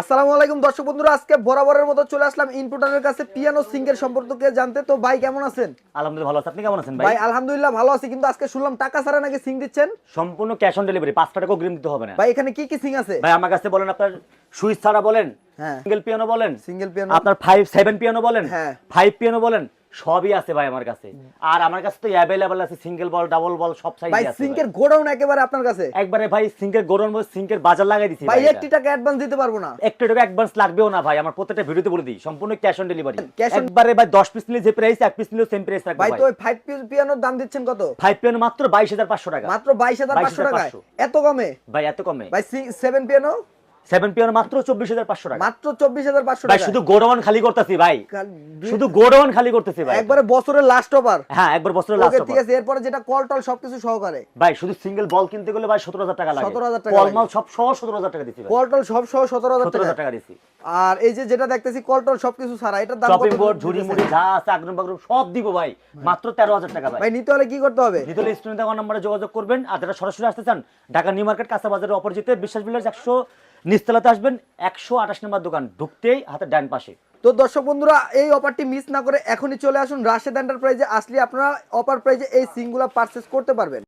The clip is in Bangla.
আসসালামু আলাইকুম দর্শক বন্ধুরা আজকে বরাবরের মতো চলে আসলাম ইনপুটারের কাছে পিয়ানো সিঙ্গের সম্পর্কে জানতে। তো ভাই কেমন আছেন? আলহামদুলিল্লাহ ভালো আছেন আপনি কেমন আছেন ভাই? ভাই আলহামদুলিল্লাহ ভালো আছি কিন্তু আজকে শুনলাম টাকা ছাড়া নাকি সিং দিচ্ছেন? সম্পূর্ণ ক্যাশ অন ডেলিভারি 5 টাকা অগ্রিম দিতে হবে না। ভাই এখানে কি কি সিং আছে? ভাই আমার কাছে বলেন আপনার সুইচ ছাড়া বলেন হ্যাঁ। সিঙ্গেল পিয়ানো বলেন সিঙ্গেল পিয়ানো আপনার ফাইভ সেভেন পিয়ানো বলেন হ্যাঁ। 5 পিয়ানো বলেন সবই আছে ভাই আমার কাছে। আর আমার কাছে তো অ্যাভেলেবল আছে সিঙ্গেল বল ডাবল বল সব সাইজ আছে সিঙ্কের গোডাউন একেবারে আপনার কাছে? একবারে ভাই সিঙ্গেল গরম সিঙ্গেল বাজার লাগাই দিছি ভাই ভাই একটি টাকা অ্যাডভান্স দিতে পারব না। একটু টাকা অ্যাডভান্স লাগবেও না ভাই আমার প্রত্যেকটা ভিডিওতে বলে দিই সম্পূর্ণ ক্যাশ অন ডেলিভারি একবারে ভাই 10 পিস নিলে যে প্রাইস এক পিস নিলে সেম প্রাইস রাখব ভাই ভাই। তো ওই ফাইভ পিয়ানোর দাম দিচ্ছেন কত? ফাইভ পিয়ানো মাত্র 22500 টাকা। মাত্র বাইশ হাজার পাঁচশো টাকায়। 22,500 এত কমে? ভাই এত কমে। ভাই সেভেন পিয়ানো সেভেন পিয়ানো মাত্র 24500 টাকা। মাত্র চব্বিশ হাজার পাঁচশো ভাই টাকা শুধু গোডাউন খালি করতেছি ভাই। শুধু গোডাউন খালি করতেছি ভাই। একবারে বছরের লাস্ট ওভার হ্যাঁ একবার বছরের লাস্ট ঠিক আছে এরপরে যেটা কল টল সবকিছু সহকারে। ভাই শুধু সিঙ্গেল বল কিনতে গেলে ভাই 17000 টাকা লাগে। 17,000 টাকা কল মাল সব সহ 17000 টাকা দিচ্ছি কল টল সব সহ সতেরো হাজার 17000 টাকা দিছি। আর এই যে যেটা দেখতেছি কল টল সবকিছু ছাড়া এটার দাম শপিং বোর্ড ঝুড়ি মুড়ি যা আছে আগ্রম বাগ্রম সব দিব ভাই। মাত্র 13000 টাকা ভাই। ভাই নিতে হলে কি করতে হবে? নিতলে স্টুডেন্ট আমার নাম্বারে যোগাযোগ করবেন। আর যারা সরাসরি আসতে চান ঢাকা নিউ মার্কেট কাঁচা বাজারের অপরিচিত বিশ্বাস বিল্ডার্স একশো নিচতলাতে আসবেন একশো আঠাশ নম্বর দোকান ঢুকতেই হাতের ডান পাশে। তো দর্শক বন্ধুরা এই অফারটি মিস না করে এখনই চলে আসুন রাশেদ এন্টারপ্রাইজে আসলে আপনারা অফার প্রাইজে এই সিঙ্গুলা পারচেস করতে পারবেন।